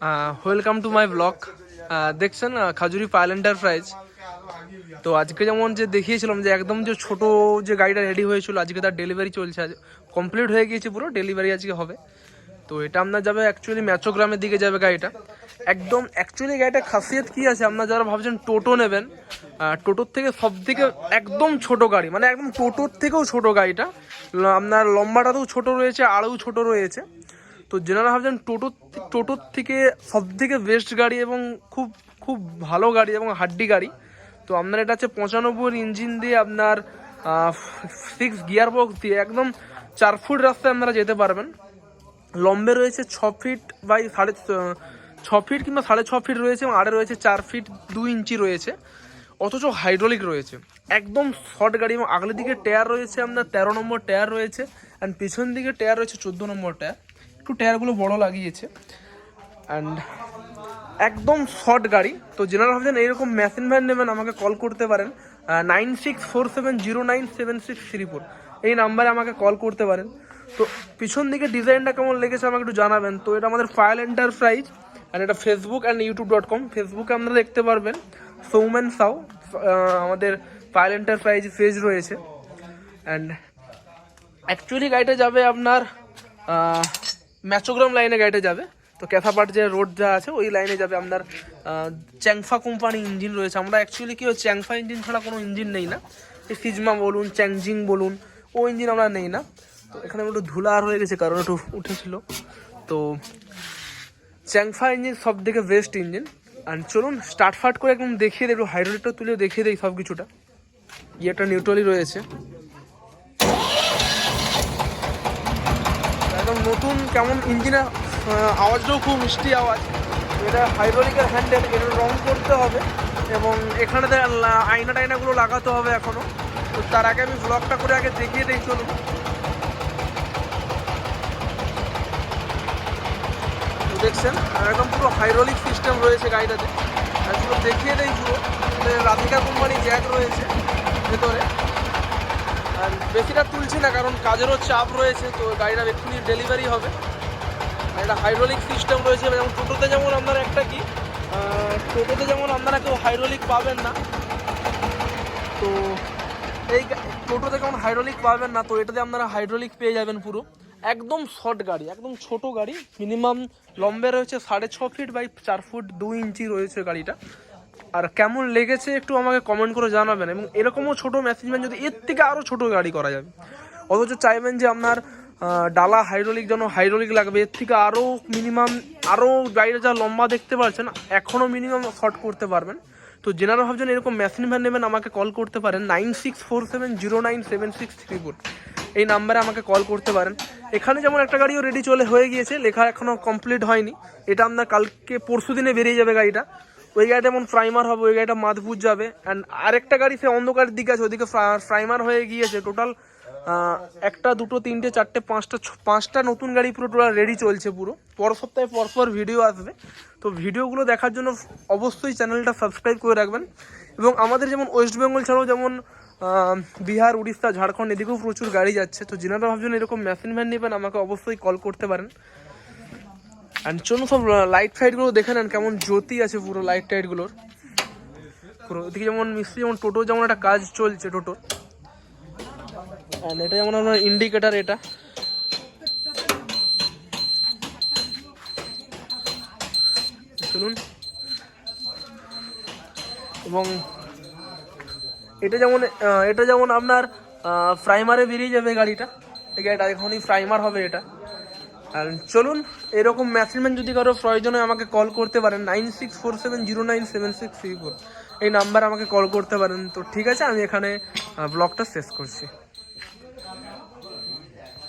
Welcome to my blog দেখছেন আহ, Khajuri pile enterprise তো আজকে যেমন যে দেখিয়েছিলাম যে একদম যে ছোট যে গাড়িটা রেডি হয়েছিল আজকে তার ডেলিভারি চলছে। আজ কমপ্লিট হয়ে গিয়েছে পুরো ডেলিভারি আজকে হবে। তো এটা আপনার যাবে অ্যাকচুয়ালি ম্যাচোগ্রামের দিকে যাবে গাড়িটা। একদম অ্যাকচুয়ালি গাড়িটা খাসিয়ত কি আছে আপনার যারা ভাবছেন টোটো নেবেন টোটোর থেকে সব থেকে একদম ছোট গাড়ি মানে একদম টোটোর থেকেও ছোট গাড়িটা। আপনার লম্বাটাতেও ছোট রয়েছে আরও ছোট রয়েছে। তো যেনারা ভাবছেন টোটো টোটোর থেকে সব থেকে বেস্ট গাড়ি এবং খুব খুব ভালো গাড়ি এবং হাড্ডি গাড়ি। তো আপনার এটা হচ্ছে পঁচানব্বই ইঞ্জিন দিয়ে আপনার সিক্স গিয়ার বক্স দিয়ে একদম চার ফুট রাস্তায় আপনারা যেতে পারবেন। লম্বে রয়েছে ছ ফিট বাই সাড়ে, ছ- ছ ফিট কিংবা সাড়ে ছ ফিট রয়েছে এবং আড়ে রয়েছে চার ফিট দু ইঞ্চি রয়েছে। অথচ হাইড্রোলিক রয়েছে। একদম শর্ট গাড়ি এবং আগলের দিকে টায়ার রয়েছে আপনার তেরো নম্বর টায়ার রয়েছে। অ্যান্ড পিছন দিকে টায়ার রয়েছে চোদ্দ নম্বর টায়ার একটু টায়ারগুলো বড় লাগিয়েছে। অ্যান্ড একদম শর্ট গাড়ি। তো জেনারেল ভাবছেন এইরকম মেশিন ভ্যান নেবেন, আমাকে কল করতে পারেন। Nine six four seven zero nine seven six three four এই নাম্বারে আমাকে কল করতে পারেন। তো পিছন দিকে ডিজাইনটা কেমন লেগেছে আমাকে একটু জানাবেন। তো এটা আমাদের ফাইল এন্টারপ্রাইজ অ্যান্ড এটা Facebook and YouTube dot com ফেসবুকে আপনারা দেখতে পারবেন। সৌমেন সাউ আমাদের ফাইল এন্টারপ্রাইজ পেজ রয়েছে। অ্যান্ড অ্যাকচুয়ালি গাড়িটা যাবে আপনার ম্যাচোগ্রাম লাইনে গাড়িটা যাবে। তো ক্যাথাপাট যে রোড যা আছে, ওই লাইনে যাবে আপনার চ্যাংফা কোম্পানি ইঞ্জিন রয়েছে। আমরা অ্যাকচুয়ালি কি চ্যাংফা ইঞ্জিন ছাড়া কোনো ইঞ্জিন নেই না। সিজমা বলুন, চ্যাংজিং বলুন, ও ইঞ্জিন আমরা নেই না। তো এখানে একটু ধুলার হয়ে গেছে, কারণ একটু উঠেছিল। তো চ্যাংফা ইঞ্জিন সব থেকে বেস্ট ইঞ্জিন। আর চলুন স্টার্ট ফার্ট করে একদম দেখিয়ে একটু হাইড্রোলিকটা তুলে দেখিয়ে দিই সব কিছুটা ইয়েটা নিউট্রালি রয়েছে। নতুন কেমন ইঞ্জিনের আওয়াজটাও খুব মিষ্টি আওয়াজ। এটা হাইড্রোলিকের হ্যান্ডেল এটা রং করতে হবে এবং এখানে আয়না টাইনাগুলো লাগাতে হবে এখনও তো তার আগে আমি ব্লগটা করে আগে দেখিয়ে দিই, চলুন। দেখছেন? একদম পুরো হাইড্রোলিক সিস্টেম রয়েছে গাড়িটাতে। আর দেখিয়ে দেই পুরো। রাধিকা কোম্পানি জ্যাক রয়েছে ভেতরে। বেশিটা তুলছি না, কারণ কাজেরও চাপ রয়েছে, তো গাড়িটা এক্ষুনি ডেলিভারি হবে। এটা হাইড্রোলিক সিস্টেম রয়েছে যেমন টোটোতে যেমন আপনারা একটা কি টোটোতে যেমন আপনারা কেউ হাইড্রোলিক পাবেন না, তো এই টোটোতে যেমন হাইড্রোলিক পাবেন না, তো এটাতে আপনারা হাইড্রোলিক পেয়ে যাবেন পুরো। একদম শর্ট গাড়ি, একদম ছোট গাড়ি মিনিমাম লম্বে রয়েছে সাড়ে ছ ফিট বাই চার ফুট দু ইঞ্চি রয়েছে গাড়িটা। আর কেমন লেগেছে একটু আমাকে কমেন্ট করে জানাবেন। এবং এরকমও ছোট ম্যাসেজমেন্ট যদি এর থেকে আরও ছোট গাড়ি করা যাবে অথচ চাইবেন যে আপনার ডালা হাইড্রোলিক যেন হাইড্রোলিক লাগবে, এর থেকে আরও মিনিমাম আরও গাড়িটা যা লম্বা দেখতে পাচ্ছেন এখনও মিনিমাম শর্ট করতে পারবেন। তো জেনারেল ভাবছেন এরকম মেশিন ভ্যান নেবেন, আমাকে কল করতে পারেন। Nine six four seven zero nine seven six three four এই নাম্বারে আমাকে কল করতে পারেন। এখানে যেমন একটা গাড়িও রেডি চলে হয়ে গিয়েছে, লেখা এখনও কমপ্লিট হয়নি। এটা আপনার কালকে পরশু দিনে বেরিয়ে যাবে গাড়িটা। ওই গাড়িটা যেমন প্রাইমার হবে, ওই গাড়িটা মাধপুর যাবে। অ্যান্ড আরেকটা গাড়ি সে অন্ধকারের দিকে আছে, ওদিকে প্রাইমার হয়ে গিয়েছে। টোটাল একটা, দুটো, তিনটে, চারটে, পাঁচটা পাঁচটা নতুন গাড়ি পুরো টোটাল রেডি চলছে পুরো। পর সপ্তাহে পর পর ভিডিও আসবে। তো ভিডিওগুলো দেখার জন্য অবশ্যই চ্যানেলটা সাবস্ক্রাইব করে রাখবেন। এবং আমাদের যেমন ওয়েস্ট বেঙ্গল ছাড়াও যেমন বিহার, উড়িষ্যা, ঝাড়খণ্ড, এদিকেও প্রচুর গাড়ি যাচ্ছে। তো যেনারা ভাবছেন এরকম মেশিন ভ্যান নেবেন, আমাকে অবশ্যই কল করতে পারেন। অ্যান্ড চলুন সব লাইট ফাইটগুলো দেখে নেন, কেমন জ্যোতি আছে পুরো লাইট টাইটগুলোর পুরো এদিকে যেমন মিস্ত্রি, যেমন টোটো, যেমন একটা কাজ চলছে টোটোর। অ্যান্ড এটা যেমন আপনার ইন্ডিকেটার এটা। চলুন। এবং এটা যেমন এটা যেমন আপনার প্রাইমারে বেরিয়ে যাবে গাড়িটা। গাড়িটা এখনই প্রাইমার হবে এটা। আর চলুন, এরকম ম্যাসেজমেন্ট যদি কারও প্রয়োজন হয় আমাকে কল করতে পারেন। Nine six four seven zero nine seven six three four এই নাম্বার আমাকে কল করতে পারেন তো ঠিক আছে আমি এখানে ব্লগটা শেষ করছি